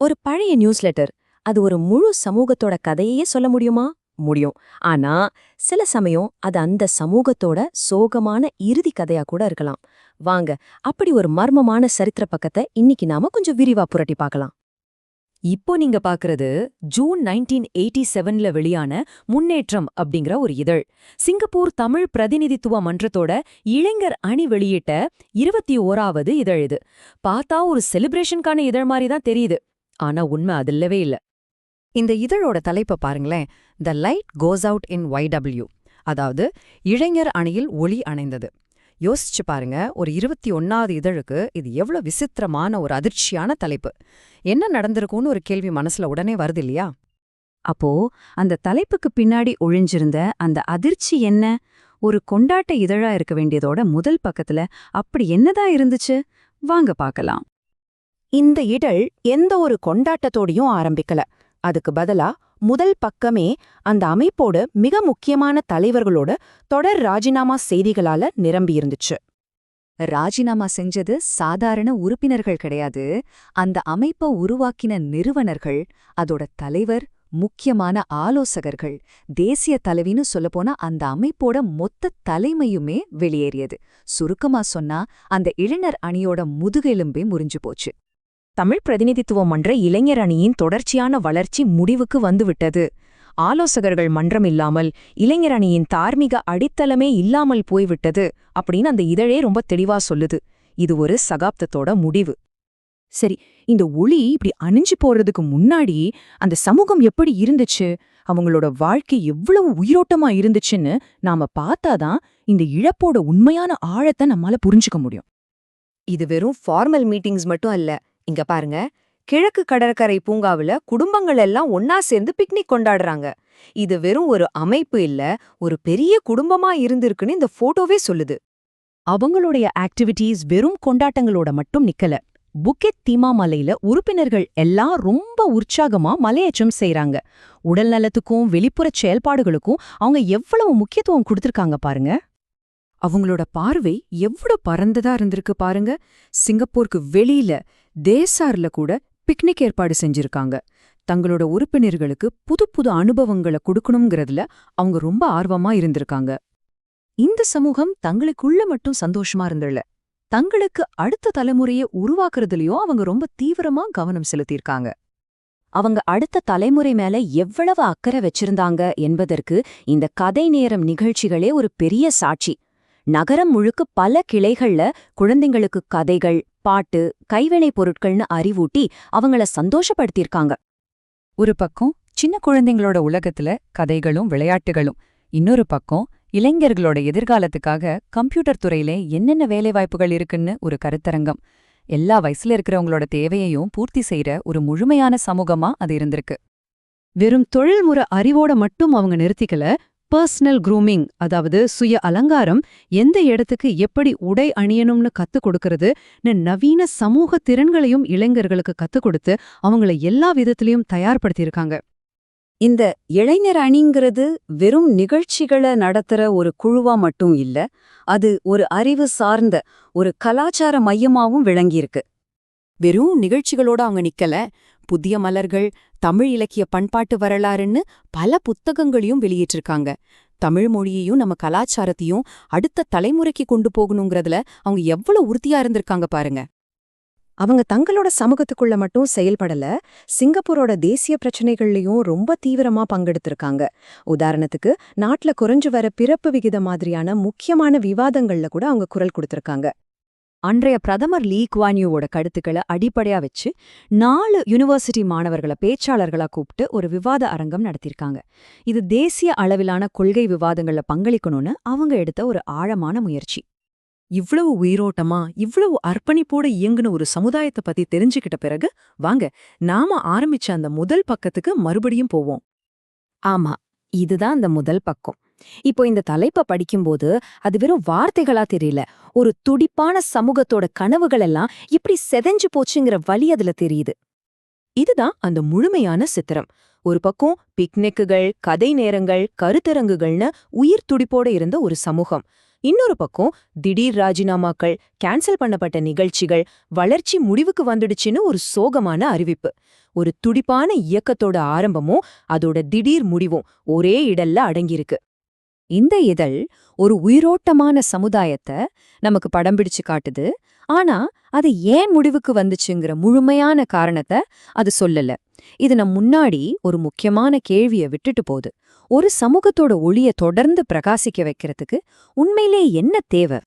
ஒரு பழைய news letter அது ஒரு முழு சமூகத்தோட கதையையே சொல்ல முடியுமா? முடியும். ஆனா சில சமயம் அது அந்த சமூகத்தோட சோகமான இறுதி கதையா கூட இருக்கலாம். வாங்க அப்படி ஒரு மர்மமான சரித்திர பக்கத்தை இன்னைக்கு நாம கொஞ்சம் விரிவா புரட்டி பார்க்கலாம். இப்போ நீங்க பாக்குறது ஜூன் நைன்டீன் எயிட்டி செவன்ல வெளியான முன்னேற்றம் அப்படிங்கிற ஒரு இதழ். சிங்கப்பூர் தமிழ் பிரதிநிதித்துவ மன்றத்தோட இளைஞர் அணி வெளியிட்ட இருபத்தி ஓராவது இதழ் இது. பார்த்தா ஒரு செலிப்ரேஷனுக்கான இதழ் மாதிரி தான் தெரியுது. ஆனா உண்மை அதில்லவே இல்ல. இந்த இதழோட தலைப்பை பாருங்களேன். The light goes out in YW அதாவது இளைஞர் அணியில் ஒளி அணைந்தது. யோசிச்சு பாருங்க ஒரு இருபத்தி ஒன்னாவது இதழுக்கு இது எவ்வளவு விசித்திரமான ஒரு அதிர்ச்சியான தலைப்பு. என்ன நடந்திருக்கும்னு ஒரு கேள்வி மனசுல உடனே வருது இல்லையா? அப்போ அந்த தலைப்புக்கு பின்னாடி ஒழிஞ்சிருந்த அந்த அதிர்ச்சி என்ன? ஒரு கொண்டாட்ட இதழா இருக்க வேண்டியதோட முதல் பக்கத்துல அப்படி என்னதான் இருந்துச்சு? வாங்க பார்க்கலாம். இந்த இடல் எந்த ஒரு கொண்டாட்டத்தோடையும் ஆரம்பிக்கல. அதுக்கு பதிலா முதல் பக்கமே அந்த அமைப்போட மிக முக்கியமான தலைவர்களோட தொடர் ராஜினாமா செய்திகளால நிரம்பியிருந்துச்சு ராஜினாமா செஞ்சது சாதாரண உறுப்பினர்கள் கிடையாது. அந்த அமைப்பை உருவாக்கின நிறுவனர்கள் அதோட தலைவர் முக்கியமான ஆலோசகர்கள் தேசிய தலைவின்னு சொல்லப்போனா அந்த அமைப்போட மொத்த தலைமையுமே வெளியேறியது. சுருக்கமா சொன்னா அந்த இளைஞர் அணியோட முதுகெலும்பே முறிஞ்சு போச்சு. தமிழ் பிரதிநிதித்துவ மன்ற இளைஞர் அணியின் தொடர்ச்சியான வளர்ச்சி முடிவுக்கு வந்துவிட்டது. ஆலோசகர்கள் மன்றம் இல்லாமல் இளைஞர் அணியின் தார்மீக அடித்தளமே இல்லாமல் போய்விட்டது அப்படின்னு அந்த இதழே ரொம்ப தெளிவா சொல்லுது. இது ஒரு சகாப்தத்தோட முடிவு. சரி இந்த ஒளி இப்படி அணிஞ்சு போறதுக்கு முன்னாடி அந்த சமூகம் எப்படி இருந்துச்சு? அவங்களோட வாழ்க்கை எவ்வளவு உயிரோட்டமா இருந்துச்சுன்னு நாம பார்த்தாதான் இந்த இழப்போட உண்மையான ஆழத்தை நம்மால புரிஞ்சுக்க முடியும். இது வெறும் ஃபார்மல் மீட்டிங்ஸ் மட்டும் அல்ல. இங்க பாருங்க. கிழக்கு கடற்கரை பூங்காவுல குடும்பங்கள் எல்லாம் ஒன்னா சேர்ந்து பிக்னிக் கொண்டாடுறாங்க. இது வெறும் ஒரு அமைப்பு இல்ல ஒரு பெரிய குடும்பமா இருந்திருக்குன்னு இந்த போட்டோவே சொல்லுது. அவங்களுடைய ஆக்டிவிட்டீஸ் வெறும் கொண்டாட்டங்களோட மட்டும் நிக்கல. புக்கெட் தீமா மலையில உறுப்பினர்கள் எல்லாம் ரொம்ப உற்சாகமா மலையேற்றம் செய்யறாங்க உடல் நலத்துக்கும் வெளிப்புற செயல்பாடுகளுக்கும் அவங்க எவ்வளவு முக்கியத்துவம் கொடுத்திருக்காங்க பாருங்க. அவங்களோட பார்வை எவ்வளவு பறந்ததா இருந்திருக்கு பாருங்க. சிங்கப்பூருக்கு வெளியில தேசார்ல கூட பிக்னிக் ஏற்பாடு செஞ்சிருக்காங்க. தங்களோட உறுப்பினர்களுக்கு புது புது அனுபவங்களை கொடுக்கணுங்கிறதுல அவங்க ரொம்ப ஆர்வமா இருந்திருக்காங்க. இந்த சமூகம் தங்களுக்குள்ள மட்டும் சந்தோஷமா இருந்தல தங்களுக்கு அடுத்த தலைமுறையை உருவாக்குறதுலயும் அவங்க ரொம்ப தீவிரமா கவனம் செலுத்தியிருக்காங்க. அவங்க அடுத்த தலைமுறை மேல எவ்வளவு அக்கறை வச்சிருந்தாங்க என்பதற்கு இந்த கதை நேரம் நிகழ்ச்சிகளே ஒரு பெரிய சாட்சி. நகரம் முழுக்க பல கிளைகள்ல குழந்தைங்களுக்கு கதைகள் பாட்டு கைவினைப் பொருட்கள்னு அறிவூட்டி அவங்கள சந்தோஷப்படுத்தியிருக்காங்க. ஒரு பக்கம் சின்ன குழந்தைங்களோட உலகத்துல கதைகளும் விளையாட்டுகளும். இன்னொரு பக்கம் இளைஞர்களோட எதிர்காலத்துக்காக கம்ப்யூட்டர் துறையிலே என்னென்ன வேலைவாய்ப்புகள் இருக்குன்னு ஒரு கருத்தரங்கம். எல்லா வயசுல இருக்கிறவங்களோட தேவையையும் பூர்த்தி செய்யற ஒரு முழுமையான சமூகமா அது இருந்திருக்கு. வெறும் தொழில்முறை அறிவோட மட்டும் அவங்க நிறுத்திக்கல பர்சனல் க்ரூமிங் அதாவது சுய அலங்காரம் எந்த இடத்துக்கு எப்படி உடை அணியணும்னு கத்துக் கொடுக்கறதுன்னு நவீன சமூக திறன்களையும் இளைஞர்களுக்கு கத்துக் கொடுத்து அவங்கள எல்லா விதத்திலையும் தயார்படுத்தியிருக்காங்க. இந்த இளைஞர் அணிங்கிறது வெறும் நிகழ்ச்சிகளை நடத்துற ஒரு குழுவா மட்டும் இல்ல அது ஒரு அறிவு சார்ந்த ஒரு கலாச்சார மையமாவும் விளங்கியிருக்கு. வெறும் நிகழ்ச்சிகளோட அவங்க நிக்கல புதிய மலர்கள் தமிழ் இலக்கிய பண்பாட்டு வரலாறுன்னு பல புத்தகங்களையும் வெளியிட்டிருக்காங்க. தமிழ் மொழியையும் நம்ம கலாச்சாரத்தையும் அடுத்த தலைமுறைக்கு கொண்டு போகணுங்கிறதுல அவங்க எவ்வளவு உறுதியா இருந்திருக்காங்க பாருங்க. அவங்க தங்களோட சமூகத்துக்குள்ள மட்டும் செயல்படல சிங்கப்பூரோட தேசிய பிரச்சனைகள்லயும் ரொம்ப தீவிரமா பங்கெடுத்திருக்காங்க. உதாரணத்துக்கு நாட்டுல குறைஞ்சு வர பிறப்பு விகித மாதிரியான முக்கியமான விவாதங்கள்ல கூட அவங்க குரல் கொடுத்திருக்காங்க. அன்றைய பிரதமர் லீ குவான்யூவோட கருத்துக்களை அடிப்படையா வச்சு நாலு யூனிவர்சிட்டி மாணவர்களை பேச்சாளர்களா கூப்பிட்டு ஒரு விவாத அரங்கம் நடத்தியிருக்காங்க. இது தேசிய அளவிலான கொள்கை விவாதங்கள்ல பங்களிக்கணும்னு அவங்க எடுத்த ஒரு ஆழமான முயற்சி. இவ்வளவு உயிரோட்டமா இவ்வளவு அர்ப்பணிப்போட இயங்குன ஒரு சமுதாயத்தை பத்தி தெரிஞ்சுக்கிட்ட பிறகு வாங்க நாம ஆரம்பிச்ச அந்த முதல் பக்கத்துக்கு மறுபடியும் போவோம். ஆமா இதுதான் அந்த முதல் பக்கம். இப்போ இந்த தலைப்ப படிக்கும்போது அது வெறும் வார்த்தைகளா தெரியல. ஒரு துடிப்பான சமூகத்தோட கனவுகள் எல்லாம் இப்படி செதஞ்சு போச்சுங்கிற வழி அதுல தெரியுது. இதுதான் அந்த முழுமையான சித்திரம். ஒரு பக்கம் பிக்னிக்குகள் கதை நேரங்கள் கருத்தரங்குகள்னு உயிர் துடிப்போட இருந்த ஒரு சமூகம். இன்னொரு பக்கம் திடீர் ராஜினாமாக்கள் கேன்சல் பண்ணப்பட்ட நிகழ்ச்சிகள் வளர்ச்சி முடிவுக்கு வந்துடுச்சுன்னு ஒரு சோகமான அறிவிப்பு. ஒரு துடிப்பான இயக்கத்தோட ஆரம்பமும் அதோட திடீர் முடிவும் ஒரே இடல்ல அடங்கியிருக்கு. இந்த இதழ் ஒரு உயிரோட்டமான சமுதாயத்தை நமக்கு படம் பிடிச்சு காட்டுது. ஆனா அது ஏன் முடிவுக்கு வந்துச்சுங்கிற முழுமையான காரணத்தை அது சொல்லல. இது நம் முன்னாடி ஒரு முக்கியமான கேள்விய விட்டுட்டு போகுது. ஒரு சமூகத்தோட ஒளிய தொடர்ந்து பிரகாசிக்க வைக்கிறதுக்கு உண்மையிலே என்ன தேவை?